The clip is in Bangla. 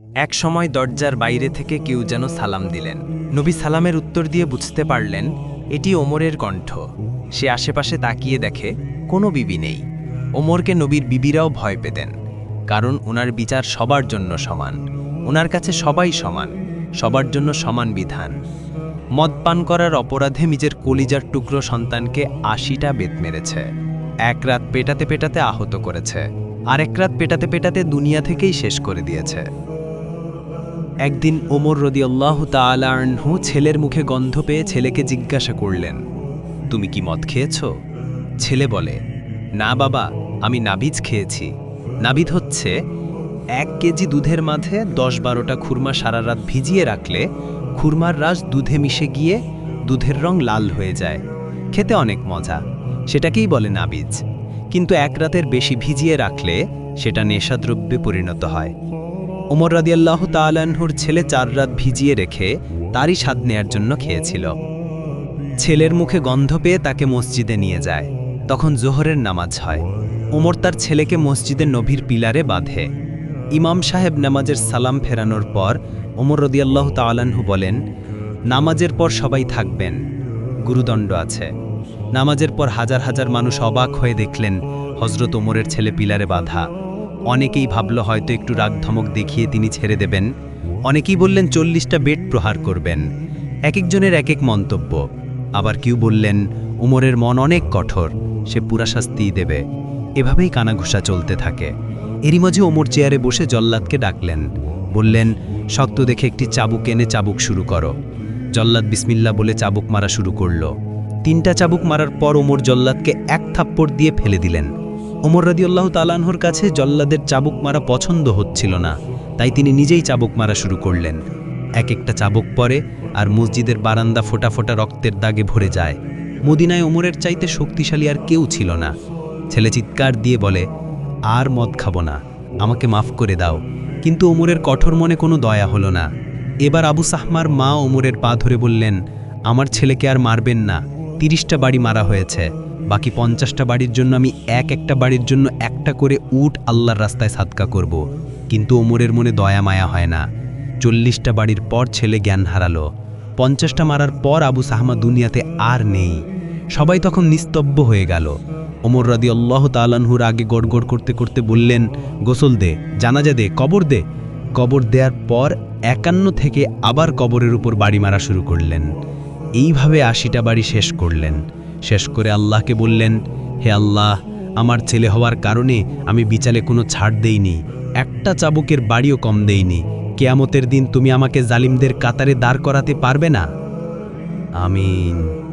এক সময় দরজার বাইরে থেকে কেউ যেন সালাম দিলেন। নবী সালামের উত্তর দিয়ে বুঝতে পারলেন, এটি ওমরের কণ্ঠ। সে আশেপাশে তাকিয়ে দেখে, কোনো বিবি নেই। ওমরকে নবীর বিবিরাও ভয় পেতেন, কারণ ওনার বিচার সবার জন্য সমান। ওনার কাছে সবাই সমান, সবার জন্য সমান বিধান। মদ পান করার অপরাধে নিজের কলিজার টুকরো সন্তানকে আশিটা বেত মেরেছে। এক রাত পেটাতে পেটাতে আহত করেছে, আরেক রাত পেটাতে পেটাতে দুনিয়া থেকেই শেষ করে দিয়েছে। একদিন ওমর রদিয়াল্লাহ তালাহু ছেলের মুখে গন্ধ পেয়ে ছেলেকে জিজ্ঞাসা করলেন, তুমি কি মদ খেয়েছ? ছেলে বলে, না বাবা, আমি নাবিজ খেয়েছি। নাবিদ হচ্ছে এক কেজি দুধের মাঝে দশ বারোটা খুরমা সারা রাত ভিজিয়ে রাখলে খুরমার রাস দুধে মিশে গিয়ে দুধের রং লাল হয়ে যায়। খেতে অনেক মজা। সেটাকেই বলে নাবিজ। কিন্তু এক রাতের বেশি ভিজিয়ে রাখলে সেটা নেশাদ্রব্যে পরিণত হয়। ওমর রাদিয়াল্লাহ তালানহুর ছেলে চার রাত ভিজিয়ে রেখে তারই স্বাদ নেয়ার জন্য খেয়েছিল। ছেলের মুখে গন্ধ পেয়ে তাকে মসজিদে নিয়ে যায়। তখন জোহরের নামাজ হয়। ওমর তার ছেলেকে মসজিদের নভীর পিলারে বাঁধে। ইমাম সাহেব নামাজের সালাম ফেরানোর পর ওমর রদিয়াল্লাহ তালানহু বলেন, নামাজের পর সবাই থাকবেন। গুরুদণ্ড আছে। নামাজের পর হাজার হাজার মানুষ অবাক হয়ে দেখলেন হজরত ওমরের ছেলে পিলারে বাঁধা। অনেকেই ভাবল হয়তো একটু রাগ ধমক দেখিয়ে তিনি ছেড়ে দেবেন। অনেকেই বললেন, চল্লিশটা বেড প্রহার করবেন। এক একজনের এক এক মন্তব্য। আবার কেউ বললেন, উমরের মন অনেক কঠোর, সে পুরা শাস্তিই দেবে। এভাবেই কানাঘুষা চলতে থাকে। এরই মাঝে ওমর চেয়ারে বসে জল্লাদকে ডাকলেন। বললেন, শক্ত দেখে একটি চাবুক এনে চাবুক শুরু করো। জল্লাদ বিসমিল্লা বলে চাবুক মারা শুরু করল। তিনটা চাবুক মারার পর ওমর জল্লাদকে এক থাপ্পড় দিয়ে ফেলে দিলেন। ওমর রাদিউল্লাহ তালানহর কাছে জল্লাদের চাবুক মারা পছন্দ হচ্ছিল না, তাই তিনি নিজেই চাবুক মারা শুরু করলেন। এক একটা চাবুক পরে আর মসজিদের বারান্দা ফোটা ফোটা রক্তের দাগে ভরে যায়। মদিনায় ওমরের চাইতে শক্তিশালী আর কেউ ছিল না। ছেলে চিৎকার দিয়ে বলে, আর মদ খাব না, আমাকে মাফ করে দাও। কিন্তু ওমরের কঠোর মনে কোনো দয়া হলো না। এবার আবু সাহমার মা ওমরের পা ধরে বললেন, আমার ছেলেকে আর মারবেন না, তিরিশটা বাড়ি মারা হয়েছে। বাকি পঞ্চাশটা বাড়ির জন্য আমি এক একটা বাড়ির জন্য একটা করে উট আল্লাহর রাস্তায় সাদকা করব। কিন্তু ওমরের মনে দয়া মায়া হয় না। চল্লিশটা বাড়ির পর ছেলে জ্ঞান হারালো। পঞ্চাশটা মারার পর আবু সাহমা দুনিয়াতে আর নেই। সবাই তখন নিস্তব্ধ হয়ে গেল। ওমর রাদি আল্লাহ তালানহুর আগে গড়গড় করতে করতে বললেন, গোসল দে, জানাজা দে, কবর দে। কবর দেওয়ার পর একান্ন থেকে আবার কবরের উপর বাড়ি মারা শুরু করলেন। এইভাবে আশিটা বাড়ি শেষ করলেন। শেষ করে আল্লাহকে বললেন, হে আল্লাহ, আমার ছেলে হওয়ার কারণে আমি বিচালে কোনো ছাড় দেইনি, একটা চাবুকের বাড়িও কম দেইনি। কেয়ামতের দিন তুমি আমাকে জালিমদের কাতারে দাঁড় করাতে পারবে না? আমিন।